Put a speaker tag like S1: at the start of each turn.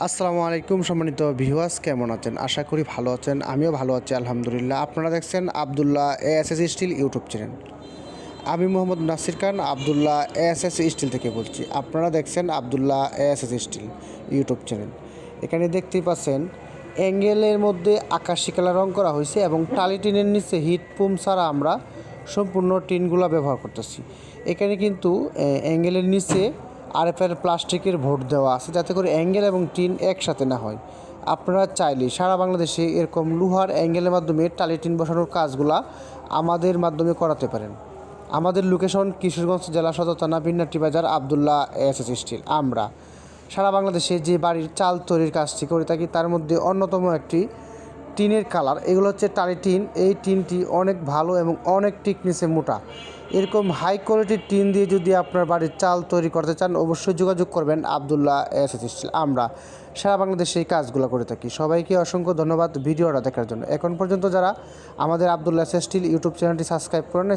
S1: আসসালামু আলাইকুম সম্মানিত ভিউয়ার্স, কেমন আছেন? আশা করি ভালো আছেন, আমিও ভালো আছি, আলহামদুলিল্লাহ। আপনারা দেখছেন Abdullah ASS steel YouTube channel. আমি মোহাম্মদ নাসির খান, আবদুল্লাহ এএসএস স্টিল থেকে বলছি। আপনারা দেখছেন Abdullah ASS steel YouTube channel. এখানে দেখতেই পাচ্ছেন, অ্যাঙ্গেলের মধ্যে আকাশি কালার রং করা হয়েছে এবং টালি টিনের নিচে হিট পুম ছাড়া আমরা সম্পূর্ণ টিনগুলো ব্যবহার করতেছি। এখানে কিন্তু অ্যাঙ্গেলের নিচে আরএফএল প্লাস্টিকের ভোট দেওয়া আছে, যাতে করে অ্যাঙ্গেল এবং টিন একসাথে না হয়। আপনারা চাইলে সারা বাংলাদেশে এরকম লোহার অ্যাঙ্গেলের মাধ্যমে টালি টিন বসানোর কাজগুলা আমাদের মাধ্যমে করাতে পারেন। আমাদের লোকেশন কিশোরগঞ্জ জেলা সদর থানা, বিন্নাটি বাজার, আবদুল্লাহ এস এস স্টিল। আমরা সারা বাংলাদেশে যে বাড়ির চাল তৈরির কাজটি করে থাকি, তার মধ্যে অন্যতম একটি টিনের কালার, এগুলো হচ্ছে টালি টিন। এই টিনটি অনেক ভালো এবং অনেক টিকনেসে মোটা। এরকম হাই কোয়ালিটির টিন দিয়ে যদি আপনার বাড়ির চাল তৈরি করতে চান, অবশ্যই যোগাযোগ করবেন আবদুল্লাহ এস আমরা সারা বাংলাদেশে এই কাজগুলো করে থাকি। সবাইকে অসংখ্য ধন্যবাদ ভিডিওটা দেখার জন্য। এখন পর্যন্ত যারা আমাদের আবদুল্লাহ স্টিল ইউটিউব চ্যানেলটি সাবস্ক্রাইব করেন